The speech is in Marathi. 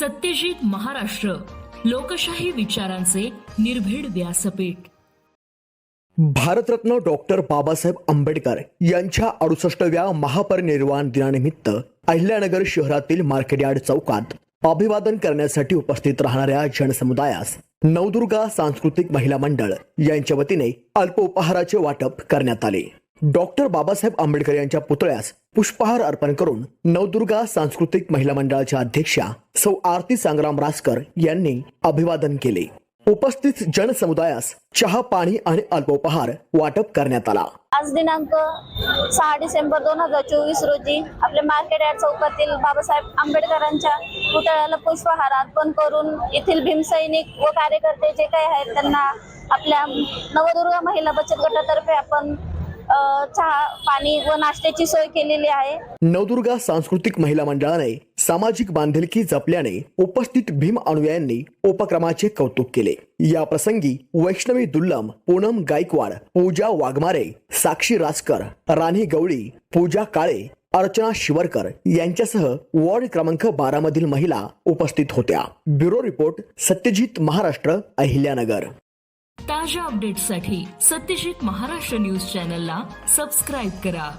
सत्यजित महाराष्ट्र लोकशाही विचारांचे निर्भीड व्यासपीठ. भारतरत्न डॉक्टर बाबासाहेब आंबेडकर यांच्या अडुसष्टव्या महापरिनिर्वाण दिनानिमित्त अहिल्यानगर शहरातील मार्केटयार्ड चौकात अभिवादन करण्यासाठी उपस्थित राहणाऱ्या जनसमुदायास नवदुर्गा सांस्कृतिक महिला मंडळ यांच्या वतीने अल्पोपहाराचे वाटप करण्यात आले. डॉक्टर बाबासाहेब आंबेडकर यांच्या पुतळ्यास पुष्पहार अर्पण करून नवदुर्गा सांस्कृतिक महिला मंडळाच्या अध्यक्षा सौ आरती संग्राम रासकर यांनी अभिवादन केले. उपस्थित जनसमुदायास चहा पाणी आणि अल्पोपहार वाटप करण्यात आला. आज दिनांक सहा डिसेंबर दोन हजार चोवीस रोजी आपल्या मार्केट यार्ड चौकातील बाबासाहेब आंबेडकरांच्या पुतळ्याला पुष्पहार अर्पण करून येथील भीमसैनिक व कार्यकर्ते जे काही आहेत त्यांना आपल्या नवदुर्गा महिला बचत गटातर्फे आपण चहा पाणी व नाश्त्याची सोय केलेली आहे. नवदुर्गा सांस्कृतिक महिला मंडळाने सामाजिक बांधिलकी जपल्याने उपस्थित भीम अनुयायांनी उपक्रमाचे कौतुक केले. या प्रसंगी वैष्णवी दुल्लम पूनम गायकवाड पूजा वाघमारे साक्षी रासकर राणी गवळी पूजा काळे अर्चना शिवरकर यांच्यासह वॉर्ड क्रमांक बारा मधील महिला उपस्थित होत्या. Bureau report Satyajit Maharashtra Ahilyanagar. ताज्या अपडेट्ससाठी सत्यजित महाराष्ट्र न्यूज चॅनलला सबस्क्राईब करा.